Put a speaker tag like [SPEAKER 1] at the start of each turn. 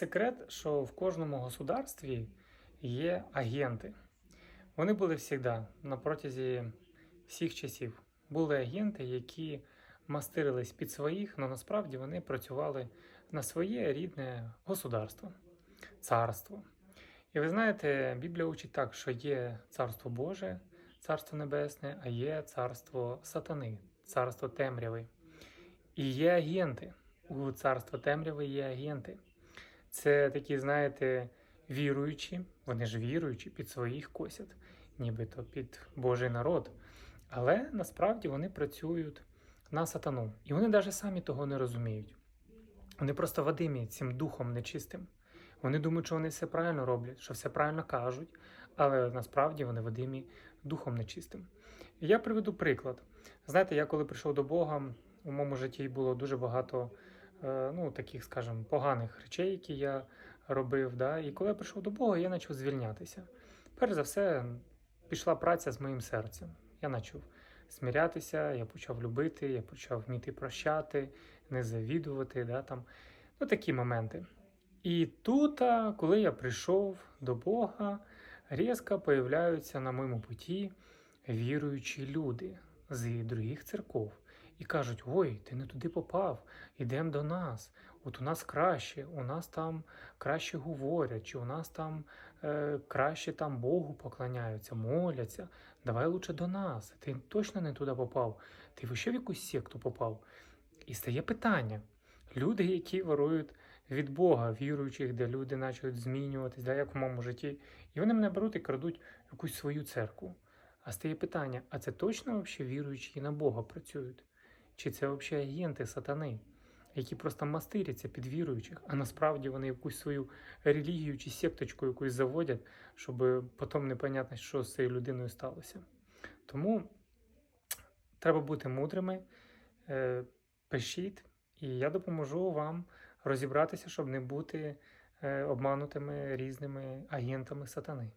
[SPEAKER 1] Секрет, що в кожному государстві є агенти. Вони були завжди на протязі всіх часів. Були агенти, які мастирились під своїх, але насправді вони працювали на своє рідне государство, царство. І ви знаєте, Біблія учить так, що є царство Боже, царство Небесне, а є царство сатани, царство темряви. І є агенти. У царства темряви є агенти. Це такі, знаєте, віруючі, вони ж віруючі, під своїх косять, нібито під Божий народ. Але насправді вони працюють на сатану. І вони навіть самі того не розуміють. Вони просто вадимі цим духом нечистим. Вони думають, що вони все правильно роблять, що все правильно кажуть, але насправді вони вадимі духом нечистим. Я приведу приклад. Знаєте, я коли прийшов до Бога, у моєму житті було дуже багато ну, таких, скажімо, поганих речей, які я робив. Да? І коли я прийшов до Бога, я почав звільнятися. Перш за все, пішла праця з моїм серцем. Я почав смирятися, я почав любити, я почав вміти прощати, не завідувати. Да, там. Ну, такі моменти. І тут, коли я прийшов до Бога, різко появляються на моєму путі віруючі люди з других церков. І кажуть: ой, ти не туди попав, ідемо до нас. От у нас краще, у нас там краще говорять, чи у нас там е, краще там Богу поклоняються, моляться. Давай лучше до нас. Ти точно не туди попав. Ти ще в якусь секту попав. І стає питання: люди, які ворують від Бога, віруючих, де люди почали змінюватись, да, як в моєму житті, і вони мене беруть і крадуть якусь свою церкву. А стає питання: а це точно взагалі віруючі на Бога працюють? Чи це взагалі агенти сатани, які просто мастиряться під віруючих, а насправді вони якусь свою релігію чи секточку якусь заводять, щоб потім непонятно, що з цією людиною сталося. Тому треба бути мудрими, е, пишіть, і я допоможу вам розібратися, щоб не бути е, обманутими різними агентами сатани.